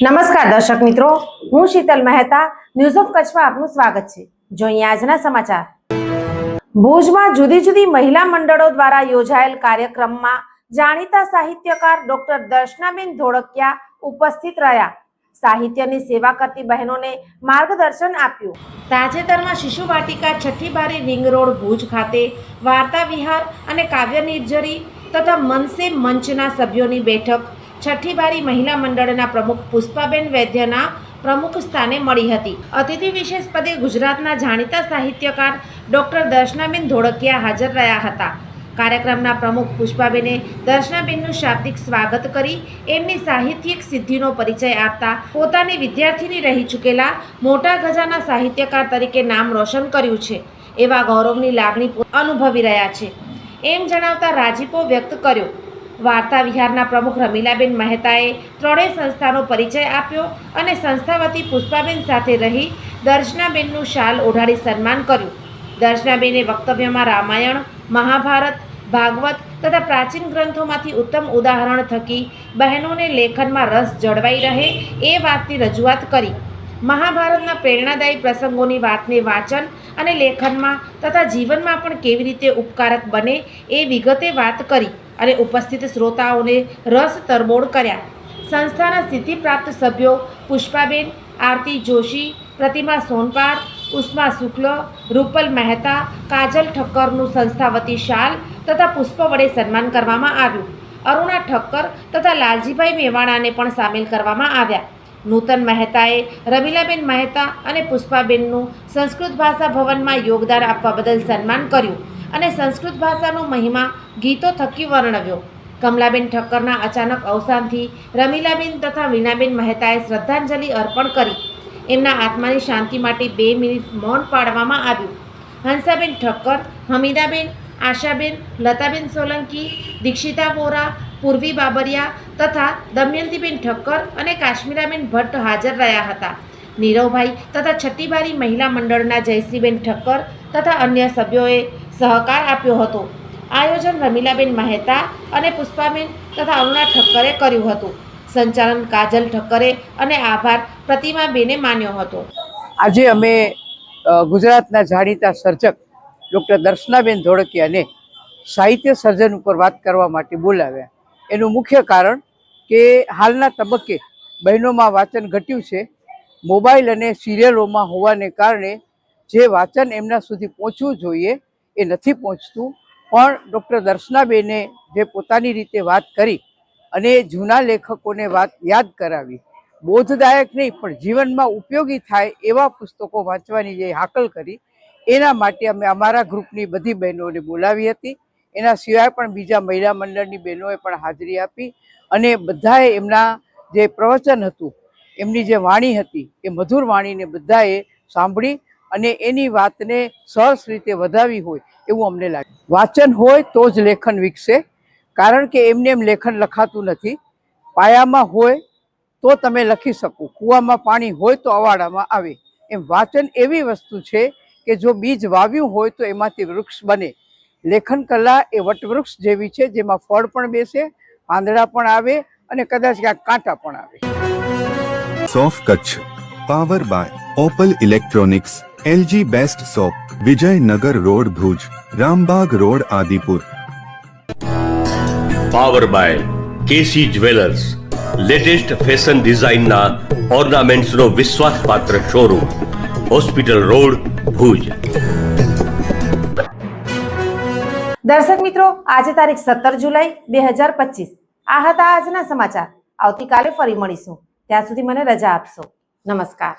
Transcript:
નમસ્કાર દર્શક મિત્રો, હું શીતલ મહેતા ન્યૂઝ ઓફ કચ્છમાં આપનું સ્વાગત છે. જોઈએ આજના સમાચાર. ભુજમાં જુદી જુદી મહિલા મંડળો દ્વારા યોજાયેલ કાર્યક્રમમાં જાણીતા સાહિત્યકાર ડોક્ટર દર્શનાબેન ધોળકિયા ઉપસ્થિત રહ્યા. સાહિત્યની સેવા કરતી બહેનોને માર્ગદર્શન આપ્યું. તાજેતરમાં શિશુ વાટિકા છઠ્ઠી બારી રિંગ રોડ ભુજ ખાતે વાર્તા વિહાર અને કાવ્ય નિર્જરી તથા મનસે મંચના સભ્યોની બેઠક છઠ્ઠી બારી મહિલા મંડળના પ્રમુખ પુષ્પાબેન વૈદ્યના પ્રમુખ સ્થાને મળી હતી. અતિથિ વિશેષ પદે ગુજરાતના જાણીતા સાહિત્યકાર ડોક્ટર દર્શનાબેન ધોળકિયા હાજર રહ્યા હતા. કાર્યક્રમના પ્રમુખ પુષ્પાબેને દર્શનાબેનનું શાબ્દિક સ્વાગત કરી એમની સાહિત્યિક સિદ્ધિનો પરિચય આપતા પોતાની વિદ્યાર્થીની રહી ચૂકેલા મોટા ગજાના સાહિત્યકાર તરીકે નામ રોશન કર્યું છે. એવા ગૌરવની લાગણી અનુભવી રહ્યા છે. એમ જણાવતા રાજીપો વ્યક્ત કર્યો વાર્તા વિહારના પ્રમુખ રમીલાબેન મહેતાએ ત્રણેય સંસ્થાનો પરિચય આપ્યો અને સંસ્થા વતી પુષ્પાબેન સાથે રહી દર્શનાબેનનું શાલ ઓઢાડી સન્માન કર્યું. દર્શનાબેને વક્તવ્યમાં રામાયણ, મહાભારત, ભાગવત તથા પ્રાચીન ગ્રંથોમાંથી ઉત્તમ ઉદાહરણ થકી બહેનોને લેખનમાં રસ જળવાઈ રહે એ વાતની રજૂઆત કરી. મહાભારતના પ્રેરણાદાયી પ્રસંગોની વાતને વાંચન અને લેખનમાં તથા જીવનમાં પણ કેવી રીતે ઉપકારક બને એ વિગતે વાત કરી. અને ઉપસ્થિત શ્રોતાઓને રસ તરબોળ કર્યા. સંસ્થાના સિદ્ધિપ્રાપ્ત સભ્યો પુષ્પાબેન, આરતી જોશી, પ્રતિમા સોનપાર, ઉષ્મા શુક્લ, રૂપલ મહેતા, કાજલ ઠક્કરનું સંસ્થા વતી શાલ તથા પુષ્પ વડે સન્માન કરવામાં આવ્યું. અરુણા ઠક્કર તથા લાલજીભાઈ મેવાણાને પણ સામેલ કરવામાં આવ્યા. નૂતન મહેતાએ રમીલાબેન મહેતા અને પુષ્પાબેનનું સંસ્કૃત ભાષા ભવનમાં યોગદાન આપવા બદલ સન્માન કર્યું. અને સંસ્કૃત ભાષાનો મહિમા ગીતો થકી વર્ણવ્યો. કમલાબેન ઠક્કરના અચાનક અવસાનથી રમીલાબેન તથા વીણાબેન મહેતાએ શ્રદ્ધાંજલિ અર્પણ કરી. એમના આત્માની શાંતિ માટે બે મિનિટ મૌન પાડવામાં આવ્યું. હંસાબેન ઠક્કર, હમીદાબેન, આશાબેન, લતાબેન સોલંકી, દીક્ષિતા વોરા, પૂર્વી બાબરિયા તથા દમયંતીબેન ઠક્કર અને કાશ્મીરાબેન ભટ્ટ હાજર રહ્યા હતા. નીરવભાઈ તથા છઠ્ઠીબારી મહિલા મંડળના જયશ્રીબેન ઠક્કર તથા અન્ય સભ્યોએ સહકાર આપ્યો હતો. આયોજન રમીલાબેન મહેતા અને પુષ્પાબેન તથા અરુણા ઠક્કરે કર્યું હતું. સંચાલન કાજલ ઠક્કરે અને આભાર પ્રતિમાબેને માન્યો હતો. આજે અમે ગુજરાતના જાણીતા સર્જક ડૉક્ટર દર્શનાબેન ધોળકિયાને સાહિત્ય સર્જન ઉપર વાત કરવા માટે બોલાવ્યા. એનું મુખ્ય કારણ કે હાલના તબક્કે બહેનોમાં વાંચન ઘટ્યું છે. મોબાઈલ અને સિરિયલોમાં હોવાને કારણે જે વાંચન એમના સુધી પહોંચવું જોઈએ એ નથી પહોંચતું. પણ ડૉક્ટર દર્શનાબેને જે પોતાની રીતે વાત કરી અને જૂના લેખકોને વાત યાદ કરાવી, બોધદાયક નહીં, પણ જીવનમાં ઉપયોગી થાય એવા પુસ્તકો વાંચવાની જે હાકલ કરી, એના માટે અમે અમારા ગ્રુપની બધી બહેનોને બોલાવી હતી. એના સિવાય પણ બીજા મહિલા મંડળની બહેનોએ પણ હાજરી આપી અને બધાએ એમના જે પ્રવચન હતું, એમની જે વાણી હતી, એ મધુર વાણીને બધાએ સાંભળી અને એની વાતને સરસ રીતે વધાવી હોય એવું અમને લાગે. વાંચન હોય તો જ લેખન વિકસે, કારણ કે એમને એમ લેખન લખાતું નથી. પાયામાં હોય તો તમે લખી શકો, કૂવામાં પાણી હોય તો અવાડામાં આવે. એમ વાંચન એવી વસ્તુ છે કે જો બીજ વાવ્યું હોય તો એમાંથી વૃક્ષ બને. લેખન કલા એ વટવૃક્ષ જેવી છે, જેમાં ફળ પણ બેસે, પાંદડા પણ આવે અને કદાચ ક્યાંક કાંટા પણ આવે. સોફ Kutch, power by Opal electronics. LG best shop Vijaynagar road Bhuj Rambagh road Adipur power by KC jewellers latest fashion ડિઝાઇનના ઓર્નામેન્ટ્સનો વિશ્વાસપાત્ર શોરૂમ હોસ્પિટલ રોડ ભુજ દર્શક મિત્રો આજે તારીખ સત્તર જુલાઈ બે હજાર પચીસ. આ હતા આજના સમાચાર. આવતીકાલે ફરી મળીશું. ત્યાં સુધી મને રજા આપશો. નમસ્કાર.